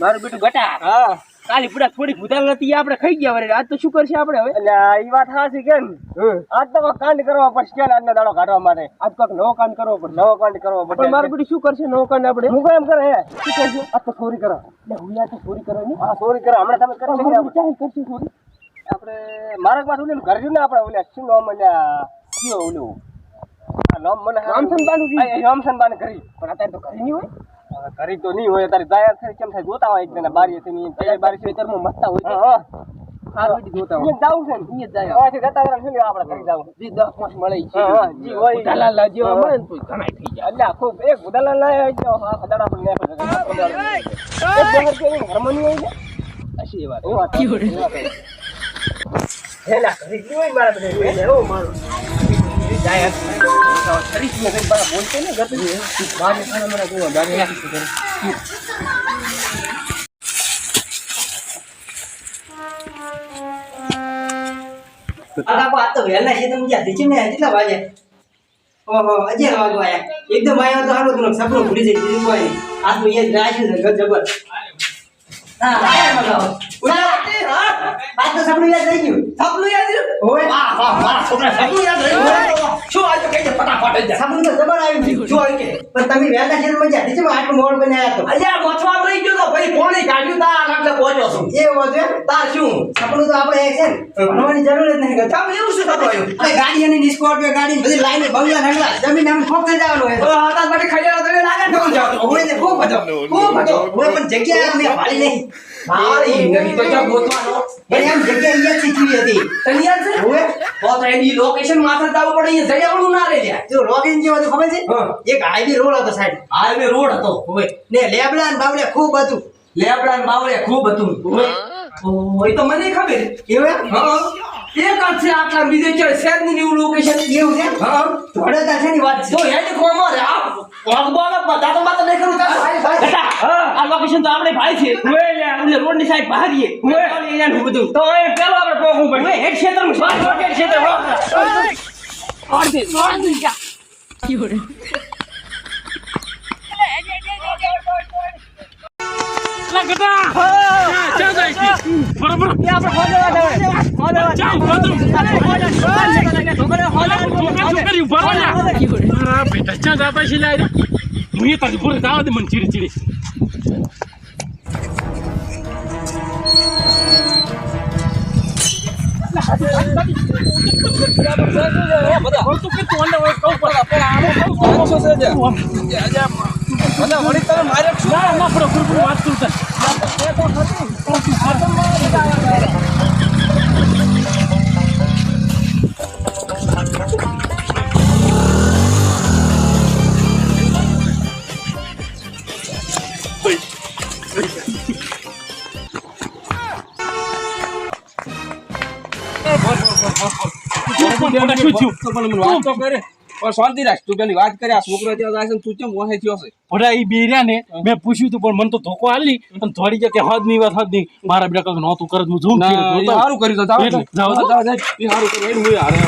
મારું બેટું ગટા હા. કાલી પૂરા થોડીક ભૂતાલ નથી આપણે ખાઈ ગયા આજ તો શું કરશે આપણે હવે? એટલે ઈ વાત સાચી કેમ? આજ તો કાંડ કરવા પડશે કે આજનો દાડો કાઢવા માટે? આજ કોઈક નવો કાંડ કરવો પડશે નવો કાંડ કરવો પડશે. મારું બેટું શું કરશે નવો કાંડ આપણે? હું કેમ કરે? શું કરશે? આજ તો ચોરી કરો. એટલે હું યાર તો ચોરી કરવાની હા ચોરી કરો. હમણાં તમે કરો કરશે ચોરી? આપણે મારા પાસે ઓલું ઘર ને આપણે ઓલા શું નામ ઓલા કયો ઓલું? મને રામસન બાનું. રામસન બાન કરી. પણ અત્યારે તો કરી નહીં હોય? કરી તો નહીં હોય તારી જાહેર થઈ કેમ થાય જોતા હોય એક જણા બારી હતી ની પેલી બારી છે ખેતરમાં મસ્તા હોય હા હા. હાર જોતા હોય. અહીંયા છે ને. અહીંયા જ જાય. જતા રહ્યા શું આપણે કરી જાવું. જી દસ પાંચ મળે છે. હા, હા, જી હોય. મળે ને તોય ઘણાય થઈ જાય. અલ્યા ખૂબ. એક બુદાલાલ લાય જાવ હા પણ એક બહેર કે આવી જાય હશે એ વાત છે. હેલા કરી ગયું મારા બધે જોઈને, મારું. જાય બોલતો દીધું. તો ને કેટલા વાગ્યા ઓહો અગિયાર વાગવા આયા. એકદમ આવ્યો તો હારું તમને સપનું ભૂલી જાય બીજું કોઈ આ તો એ જ રાખ્યું જબર હા. આયા તો સપનું યાદ રહી ગયું. સપનું યાદ રહ્યું? વાહ વાહ વાહ છોકરા સપનું યાદ રહ્યું. શું આ કઈ ફટાફટ સપનું તો જબર આવ્યું છે શું આવી કે? પણ તમે વહેલા છે મજા દીચી માં આટલું મોડ બને તો અલ્યા મથવા રહી ગયો તો ભાઈ કોણે કાઢ્યું? તા એટલે પહોંચ્યો છું. એ તાર શું? સપનું તો આપણે એક છે ને. ભણવાની જરૂર જ નહીં તમે એવું શું થતું આવ્યું ગાડી અને સ્કોર્પિયો ગાડી બધી લાઈને બંગલા નંગલા. જમીન આમ ખોખ થઈ જવાનું હોય તો હાથા માટે ખાઈ તમે લાગે ને જાવ હોય ને ખૂબ હતો ખૂબ હતો હોય પણ જગ્યા અમે વાળી નહીં. મારી નહીં તો ક્યાં ગોતવાનો? પણ એમ જગ્યા અહીંયા શીખવી હતી. તને યાદ છે? હોય તો તો એની લોકેશન માથે જવું પડે એ જગ્યાવાળું ના રહે જાય જો લોગિન જેવો હતો ખબર છે? એક હાઈવે રોડ હતો સાહેબ. હાઈવે રોડ હતો? હોય ને લેબડા ને બાવળે ખૂબ હતું. લેબડા ને બાવળે ખૂબ હતું. ઓ એ તો મને ખબર. એવું હા. એક જ છે આટલા બીજે છે શહેરની ની લોકેશન એવું છે હા. ધોળેતા છે ની વાત છે? તો એની કોમર આ રોડની સાઈડ બહારીએ. હું એનું બધું. તો એ પેલો આપણે પોખવું પડે. હેડ ક્ષેત્ર વાહ. ઓર દે, ઓર દે જા. લા ગટા બરાબર જાઓ બધું છોકરી ઊભા રહો લ્યા. મારા બેટા ચા જાતા છે લાય એ તારી પૂરી દાવા દે મન ચીડી ચીડી પૂરી વાત કરું શાંતિ રાખ તું પેલી વાત કરે આ છોકરો ત્યાં જાય છે તું કેમ વહે થયો છે ભડા ઈ બેર્યા ને મેં પૂછ્યું તું પણ મને તો ધોકો આલી અને થોડી જગ્યા હદની વાત હદ નહીં મારા બેટા નહોતું કરે હું જોઉં. સારું કર્યું. એ કર્યું હું હારે.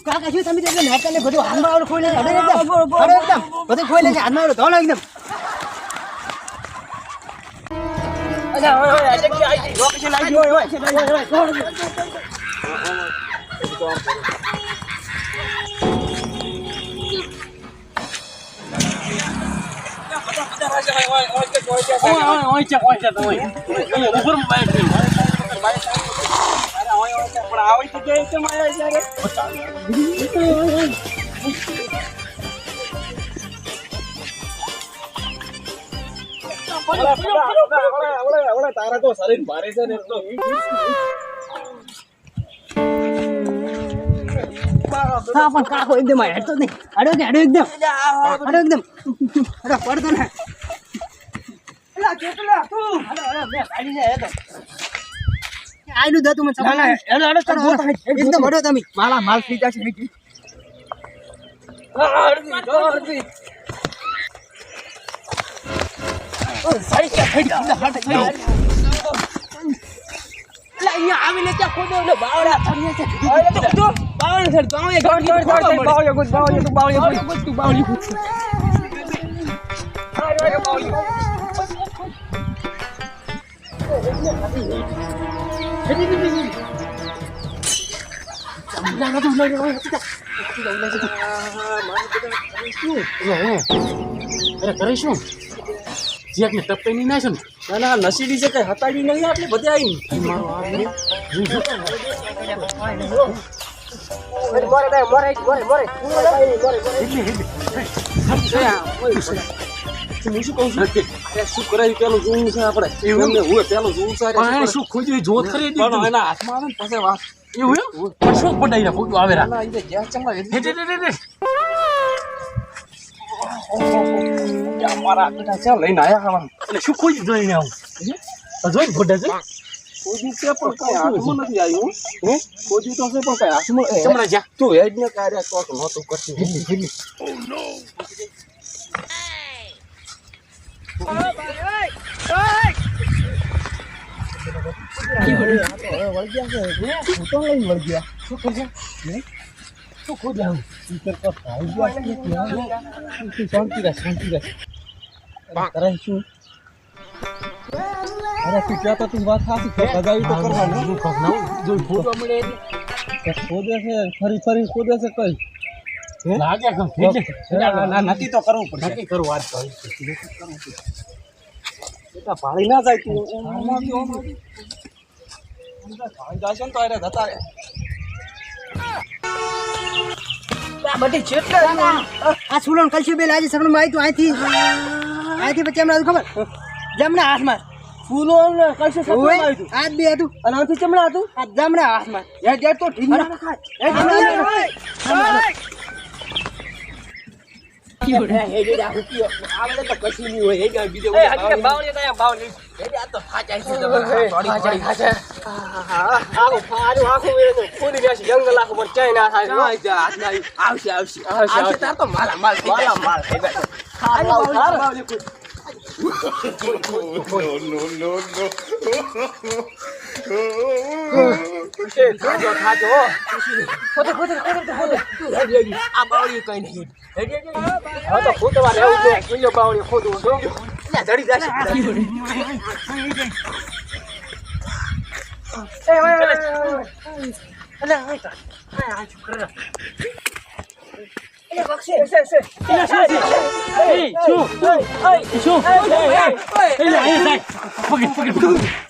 કાકા શું તમે એટલે નેતા ને બધું હાથમાં આવડું ખોઈ લેશે અડે એકદમ અડે એકદમ બધું ખોઈ લેશે હાથમાં આવડું ધોળો એકદમ ઓય ઓય તારા તો શરીર ભારે છે ને હા પણ કાકો એકદમ હેડતો નહીં. અડો કે અડો એકદમ. અડો એકદમ. પડતો ને. આયલું દતું મને ના ના હેડો હેડો ચડો એકદમ અડો તમે. માલા માલ થઈ જશે અહીંયા આવીને ત્યાં ખોદો એટલે બાવળા થળિયા છે. કીધું તો કીધું. કરીશું થળ, બાવળિયા થળ, કીધું, ખોદો ને બાવળિયો ગુજ, બાવળિયો ગુજ, બાવળિયો ગુજ. બાવળિયા ગોતું, બાવળિયા મરે અરે કરે મોરે જેક ને ટપે ની ના છે ને ના ના નસીડી છે કઈ હતાડી નહીં આટલી બધી શું કરાયું? પેલું જોવું છે આપણે. એમને હું પેલું જોવું છે પણ શું ખોજ્યું? એ જોત ખરી પણ એના હાથમાં આવે ને પછી વાત. એવું એમ? પણ શું પડાઈ રહ્યા? ખોટું આવે ના, ઈ તો જ્યાં હે હે હે હે મારા બેટા છે લઈને આયા હા એટલે શું ખોજ્યું જોઈને આવું? તો જોઈને ફોટા છે? ખોજ્યું છે પણ કઈ હાથમાં નથી આવ્યું. હે? ખોજ્યું તો છે પણ કઈ હાથમાં એ, ચમડા જા તું હેડ ને કાર્ય કોક નહોતું કરતી. કરે શું અરે તું કહેતો તું વાત સાચી. બગાવી તો કરવાની. જો ખોદે છે ફરી ફરી ખોદે છે કઈ? લાગે તો કરવું વાત તો ના જાય તું. ને તો અરે જતા આ સુલો ને બેલ આજે સપનું માં આવ્યું અહીંથી અહીંથી પછી હમણાં ખબર? જમણા હાથમાં. ફૂલો ને કશું સપનું આવ્યું આજ બે હતું. અને આનાથી ચમડા હતું? આ જમણા હાથમાં. યાર યાર તો ઢીંગ ખાય. એ ઢીંગ ના ખાય. એ હજી કે બાવળી તો બાવળી. આખું ફાડું આખું વેચું. ખોદી બેસી જંગલ આખું પણ ક્યાંય ના થાય. આવશે, આવશે. આવશે તાર તો માલામાલ થઈ જાય. ખારું, ખારું. એ ખાજો, ખાજો, હો. ખોદો, ખોદો, ખોદો, ખોદો. હેડી, હેડી. આ બાવળીયું કંઈ નહીં. હેડી, હેડી. હવે તો ખોદવા રહેવું જોઈએ. ખુલ્લો બાવળીયું ખોદવું, જો. એટલે જશે. એ, ઓય, ઓય, ઓય, ઓય. અલે, ઓય તાર. આ, આ શું કરે? અલે, બક્ષે. છે, છે. એ શું ઓય, ઓય. શું ઓય, ઓય, ઓય. એટલે અહીંયા જાય પકડ પકડ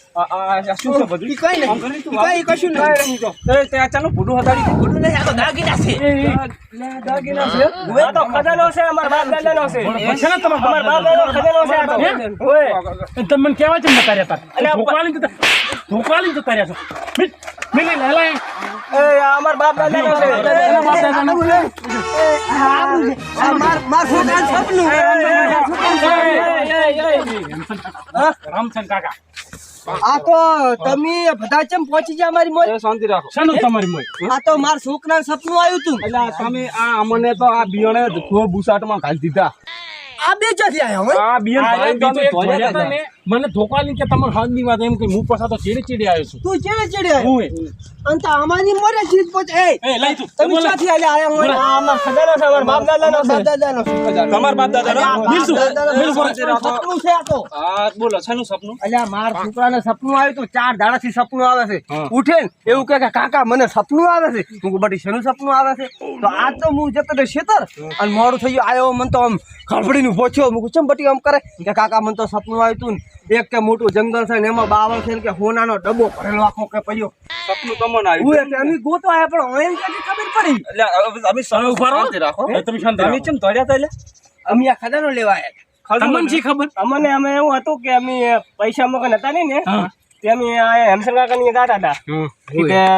ચીડીને ક્યાંથી આયા? તમે ક્યાંથી આયા? કાઢી કાઢી હું નતો કહેતો કઈ કશું નહીં. દાગીના છે? આ તો ખજાનો છે, અમારા બાપ દાદાનો છે. છે ને તમારા અમારા બાપ દાદાનો ખજાનો છે આ તો. ઓય. તમે મને કહેવા છે ને તાર્યા તાર અલ્યા, ધોકાલીને જતા ધોકાલીને જતા છો મિલ મિલ લે લે એ, આ બાપ દાદાનો છે. બાપ દાદાનું. આ માર માર છોકરાનું સપનું એ, એ, એ, એ. રામચંદ કાકા આ તો તમે બધા ચમ પહોંચી ગયા મારી મોજ? શાંતિ રાખો. શાનું તમારી મોય આ તો માર છોકરાનું સપનું આવ્યું તું. એટલે તમે આ અમને તો આ બિયાણે ખો બુસાટમાં ઘાલી દીધા. આ બે ચોથી આયા હોય? આ બિયાણ એક ધોકા ધોયા ભર્યા હતા હતા. ને, મને ધોકાલીને કે તમારે હાથની વાત એમ કે હું પાછા તો ચીડી ચીડી આવ્યો છું. તું ચેડે ચેડે? હું એ. આમાની મોરે ચીડ પહોંચે એ એ લઈ તું. તમે. ચોથી આયા આયા હોય આ અમારા ખજાનો છે અમારા બાપ દાદાનો બાપ દાદાનો તમાર બાપ દાદાનો. મિલસુ દાદાનું સપનું છે આ તો. હા બોલો છેનું સપનું? અલ્યા માર છોકરાને સપનું આવ્યું તું ચાર દાડાથી સપનું આવે છે. ઉઠે ને એવું કહે કે કાકા મને સપનું આવે છે. હું બટી શેનું સપનું આવે છે? તો આજ તો હું જતો રહ્યો શેતર. અને મોડું થઈ ગયું. આવ્યો મને તો આમ ખડબડીને પહોંચ્યો હું ચમ બટી આમ કરે? કે કાકા મને તો સપનું આવ્યું તું એક કે મોટું જંગલ છે ને એમાં બાવળ છે કે હોનાનો ડબ્બો ભરેલો આખો કે પડ્યો સપનું તમને આવ્યું. હું એટલે અમે ગોતો આવ્યા પણ એમ કે ખબર પડી? એટલે હવે અમે સર ઊભા રહો. રાખો. તમે શાંત અમે ચમ ધોયા તા એટલે? અમે આ ખજાનો લેવા આયા તમને શી ખબર? અમને અમે એવું હતું કે અમે પૈસા મગન હતા નહીં ને હા. તે અમે આ હેમસન કાકા ની હતા.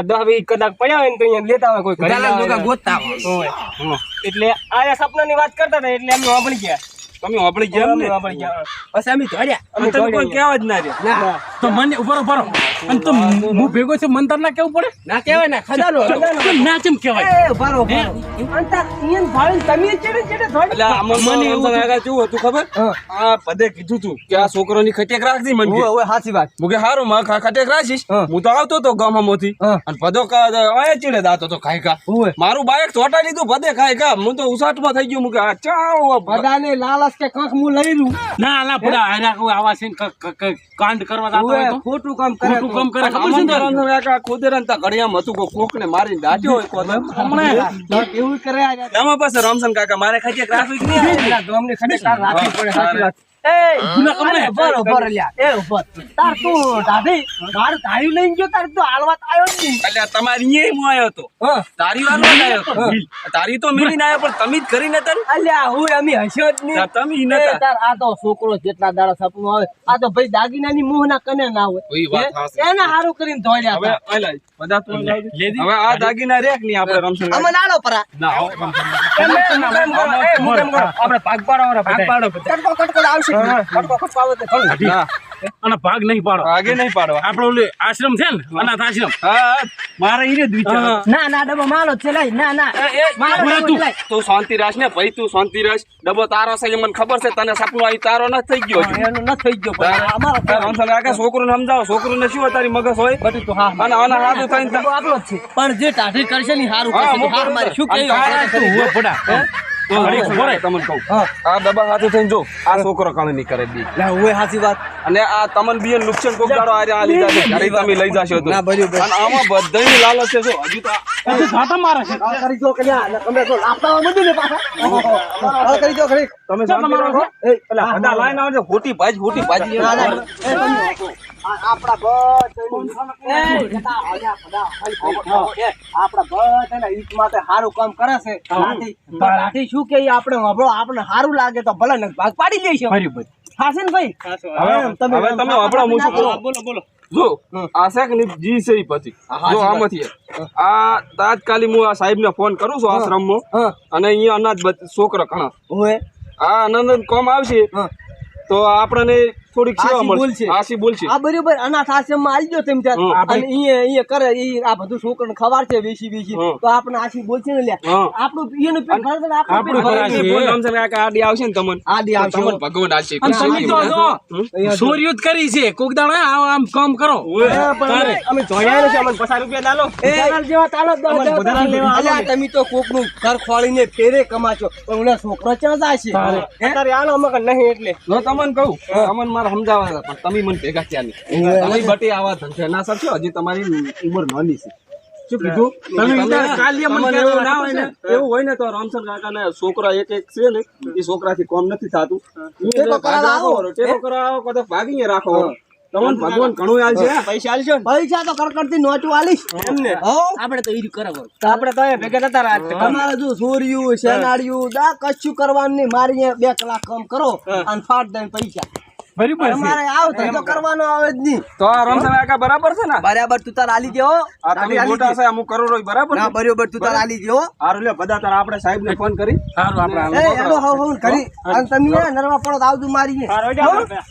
દસ વીસ કદાચ પડ્યા હોય ને તો અહીંયા લેતા હોય કોઈ હોય. ગોતતા હોય. એટલે આયા સપના ની વાત કરતા હતા એટલે અમે વાપરી ગયા. તમે વાપરી ગયા ને? અમે ગયા. બસ અમે ધોડ્યા અમે તમે કોઈ કેવા કહેવા જ ના રે ના. તો મને ઉભરો ઉભરો અને તો હું ભેગો છે મંતર ના કેવું પડે? ના કહેવાય ના ખજાનો ના કેમ કહેવાય? એ ભરો ભરો અંતર ઈયન ભાઈ તમે ચેડે ચેડે એટલે મને એવું આગળ કેવું હતું ખબર? આ પદે કીધું તું કે આ છોકરોની ખટેક રાખજી મને સાચી વાત. હું કે હારું માં ખટેક રાખીશ. હું. તો આવતો તો ગામમાંથી. અને પદો કા આયા ચીડે દાતો તો ખાઈ કા મારું બાઈક ચોટાડી લીધું પદે ખાઈ કા હું તો ઉસાટમાં થઈ ગયું હું કે આ લાલચ કે કંક હું લઈ લઉં. ના ના પડા આના આવા છે કાંડ કરવા હોય ખોટું કામ કરે ખોટું કામ કરે. ખબર છે આમાં ને ખોદેરાને તા ઘડિયામાં હતું મારીને દાટ્યો હોય કોને. તો એવું કરે આ? રામસન કાકા મારે ખાઈ ગ્રાફિક નહીં પેલા ગામની ખડે રાખવી પડે સાચી વાત. તાર તું પણ તમે જ અલ્યા હું અમે હસ્યો જ નહીં તમે નતા તાર આ તો છોકરો જેટલા દાડા સપનું આવે આ તો ભાઈ દાગીનાની મોહના કને ના હોય ઓય વાત એને સારું કરીને હવે. હવે આ દાગીના રેક નહીં આપણે રમશું અમને આલો પરા ના આવો રમશું. એમ એમ, એમ કરો, એ, હું કેમ કરો? આપણે ભાગ પાડવાના ભાગ બધાય. પાડો કટકો કટકો આવશે ના, અને ભાગ નહીં પાડો. ભાગે નહીં પાડો. આપણો ઓલે આશ્રમ છે ને અનાથ આશ્રમ. હા હા, મારે જ વિચાર ના ના ડબો મારો છે લઈ ના ના. મારો તું. તું શાંતિ રાખ ને ભાઈ તું શાંતિ રાખ. ડબો તારો છે મને ખબર છે તને સપનું આવી તારો ન થઈ ગયો. એનો ન થઈ ગયો અમારો તારો રમશન કાકા છોકરોને સમજાવો. છોકરોને શું તારી મગજ હોય? બધું તો હા. અને આના હાથું થઈને આપણો જ છે. પણ જે ટાઢી કરશે ને હારું હા, કરશે હાર મારે શું કહ્યું હું પડા આ ડબ્બા હાથું થઈને જો આ છોકરો કાણે નહીં કરે બી. લા ઓય વાત. અને આ તમને બી નુકસાન કોક દાડો આરે આ લીધા છે. ઘરે તમે લઈ જાશો તો. ના, બરાબર. અને આમાં બધાયની લાલચ છે જો હજુ તો આ- ઘાટા મારે છે. આ કરી લાપતા ને પાછા. આ દો ખરી તમે શું શાંતિ એ પેલા બધા લાઈન આવજો. ખોટી ભાજ ખોટી ભાજ ના, ના, એ તમે- આ- આપણા બધાનું- એ, જતા, હળ્યા, બધા, હિત માટે સારું કામ કરે છે. લાઠી શું કે આપણે? વાપરો આપણે સારું લાગે તો ભલે ને ભાગ પાડી લઈશું બરાબર થાશે ને ભાઈ? હવે હવે તમે વાપરો હું શું બોલો બોલો. જો આ છે કે જી છે પછી. જો આમાંથી આ તાત્કાલિક હું આ સાહેબને ફોન કરું છું આશ્રમમાં હા. અને અહીંયા અનાજ બચ- છોકરા ઘણા. આ આનંદ કોમ આવશે. તો આપણને થોડીક સેવા મળશે બોલશે. આશી બોલશે આ બરાબર અનાથ આશ્રમમાં આવી ગયો તેમ ત્યાં. અને ઈએ ઈએ કરે ઈ આ બધું છોકરાને ખવાર છે વેસી વેસી તો આપણે આશી બોલશે ને લ્યા. હા. આપણું એનું પેટ ભરે ને આપણું પેટ ભરે. ભરાશે. એ બોલ કાકા આડી આવશે ને તમને. આડી આવશે. તમને ભગવાન આલશે અને તમે તો જો અહીંયા જ. કરી છે. કોક દાડો આમ આમ કામ કરો. અમે- જોયા નથી, અમને પચાસ રૂપિયા લાલો લો. એ, જેવા તાલો જ દો, અમને જેવા લેવા આલો અલ્યા, તમે તો કોકનું ઘર ખોળીને ફેરે કમાચો પણ ઓલા છોકરો ક્યાં જાય છે? હે? તારે આલો અમે નહીં એટલે. જો તમને કહું. તમને મારે સમજાવવાના પણ તમે મને ભેગા થયા નહીં. તમે બટી આવા ધંધે ના સરશો હજી તમારી ઉંમર નાની છે. શું કીધું? તમે વિચાર મને એવું ના હોય ને એવું હોય ને તો રામચંદ્ર કાકા છોકરા એક એક છે ને એ છોકરાથી કોમ નથી થતું. ટેકો કરાવવા ટેકો કરાવો કદાચ ભાગીને રાખો. તમને ભગવાન ઘણું આલ છે પૈસા આલશો ને? પૈસા તો કડકડતી નોટો આલીશ. એમને? આપણે તો ઈ કરાવો આપણે તો અહીંયા ભેગા રાખતા તમારે જો સોરિયું શેનાડિયું દા કશું કરવાનું નહીં. મારી બે કલાક કામ કરો અને ફાટ દઈને પૈસા. બરાબર પડશે તમારે આવ તો કરવાનો આવે જ નહીં. તો આ રામચંદ્ર કાકા બરાબર છે ને? બરાબર તું તાર આલી દેવો આ તમે મોટા છે અમુક કરોડો ય બરાબર ના બરાબર તું તાર આલી દેવો હારું લે બધા તાર આપણે સાહેબ ને ફોન કરી. સારું આપણે એ એનો હવ હવ કરી. અને તમે નરવા પડો આવજો મારીને. મારી હારું, જા,